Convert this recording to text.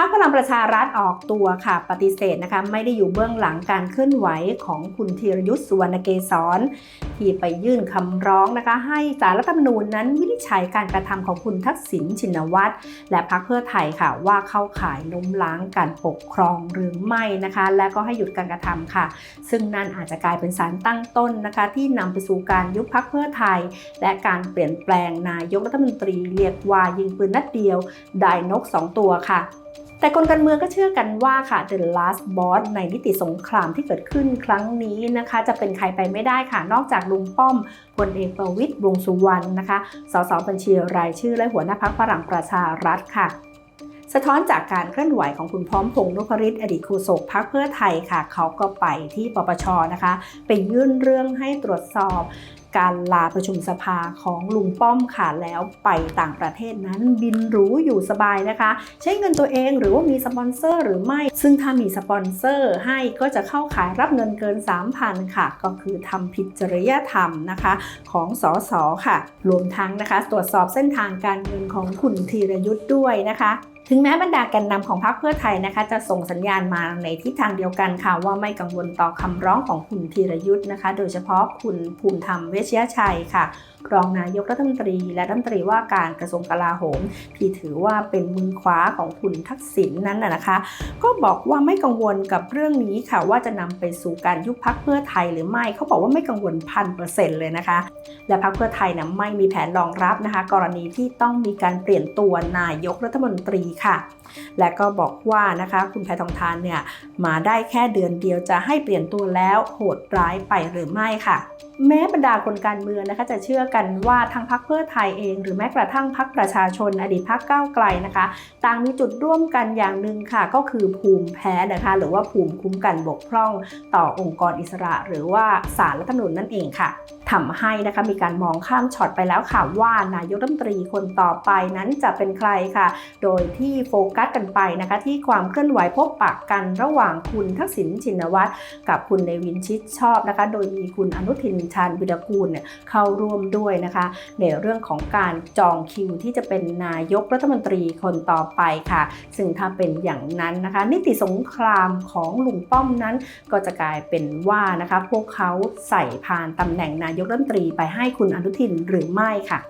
รรคพลังประชารัฐออกตัวค่ะปฏิเสธนะคะไม่ได้อยู่เบื้องหลังการเคลื่อนไหวของคุณธีรยุทธ์สุวรรณเกษรที่ไปยื่นคำร้องนะคะให้ศาลรัฐธรรมนูญนั้นวินิจฉัยการกระทำของคุณทักษิณชินวัตรและพรรคเพื่อไทยค่ะว่าเข้าข่ายล้มล้างการปกครองหรือไม่นะคะ และก็ให้หยุดการกระทำค่ะ ซึ่งนั่นอาจจะกลายเป็นสารตั้งต้นนะคะ ที่นำไปสู่การยุบพรรคเพื่อไทย และการเปลี่ยนแปลงนายกรัฐมนตรีเรียกว่ายิงปืนนัดเดียวได้นกสองตัวค่ะ แต่คนการเมืองก็เชื่อกันว่าค่ะ The Last Boss ในนิติสงครามที่เกิดขึ้นครั้งนี้นะคะ จะเป็นใครไปไม่ได้ค่ะ นอกจากลุงป้อมพลเอกประวิตรวงสุวรรณนะคะสสบัญชีรายชื่อและหัวหน้าพักพลังประชารัฐค่ะ สะท้อนจากการเคลื่อนไหวของคุณพร้อมพงษ์นพฤทธิ์อดีตโฆษกพักเพื่อไทยค่ะ เขาก็ไปที่ปปชนะคะ ไปยื่นเรื่องให้ตรวจสอบการลาประชุมสภาของลุงป้อมค่ะแล้วไปต่างประเทศนั้นบินหรูอยู่สบายนะคะ ใช้เงินตัวเองหรือว่ามีสปอนเซอร์หรือไม่ ซึ่งถ้ามีสปอนเซอร์ให้ก็จะเข้าขายรับเงินเกิน 3,000 ค่ะ ก็คือทำผิดจริยธรรมนะคะของสสค่ะ รวมทั้งนะคะ ตรวจสอบเส้นทางการเงินของคุณธีรยุทธ์ด้วยนะคะ ถึงแม้บรรดาแกนนำของพรรคเพื่อไทยนะคะจะส่งสัญญาณมาในทิศทางเดียวกันค่ะว่าไม่กังวลต่อคำร้องของคุณธีรยุทธ์นะคะ โดยเฉพาะคุณภูมิธรรมเวชยชัยค่ะรองนายกรัฐมนตรี และรัฐมนตรีว่าการกระทรวงกลาโหม ที่ถือว่าเป็นมือขวาของคุณทักษิณนนั้นนะคะ ก็บอกว่าไม่กังวลกับเรื่องนี้ค่ะ ว่าจะนำไปสู่การยุบพักเพื่อไทยหรือไม่เขาบอกว่าไม่กังวลพันเปอร์เซ็นต์เลยนะคะ และพรรคเพื่อไทยนะไม่มีแผนรองรับนะคะ กรณีที่ต้องมีการเปลี่ยนตัวนายกรัฐมนตรีค่ะ และก็บอกว่านะคะคุณแพทองทานเนี่ยมาได้แค่เดือนเดียวจะให้เปลี่ยนตัวแล้วโหดร้ายไปหรือไม่ค่ะ แม้บรรดาคนการเมืองนะคะจะเชื่อกันว่าทั้งพรรคเพื่อไทยเอง หรือแม้กระทั่งพรรคประชาชนอดีตพรรคก้าวไกลนะคะ ต่างมีจุดร่วมกันอย่างหนึ่งค่ะ ก็คือภูมิแพ้นะคะ หรือว่าภูมิคุ้มกันบกพร่องต่อองค์กรอิสระ หรือว่าสารรัฐธรรมนูญนั่นเองค่ะทำให้นะคะมีการมองข้ามช็อตไปแล้วค่ะว่านายกรัฐมนตรีคนต่อไปนั้นจะเป็นใครค่ะ โดยทที่โฟกัสกันไปนะคะ ที่ความเคลื่อนไหวพบปะกันระหว่างคุณทักษิณชินวัตรกับคุณเนวินชิดชอบนะคะ โดยมีคุณอนุทินชาญวิรกูลเนี่ยเข้าร่วมด้วยนะคะ ในเรื่องของการจองคิวที่จะเป็นนายกรัฐมนตรีคนต่อไปค่ะ ซึ่งถ้าเป็นอย่างนั้นนะคะ นิติสงครามของลุงป้อมนั้น ก็จะกลายเป็นว่านะคะ พวกเขาใส่พานตำแหน่งนายกรัฐมนตรีไปให้คุณอนุทินหรือไม่ค่ะ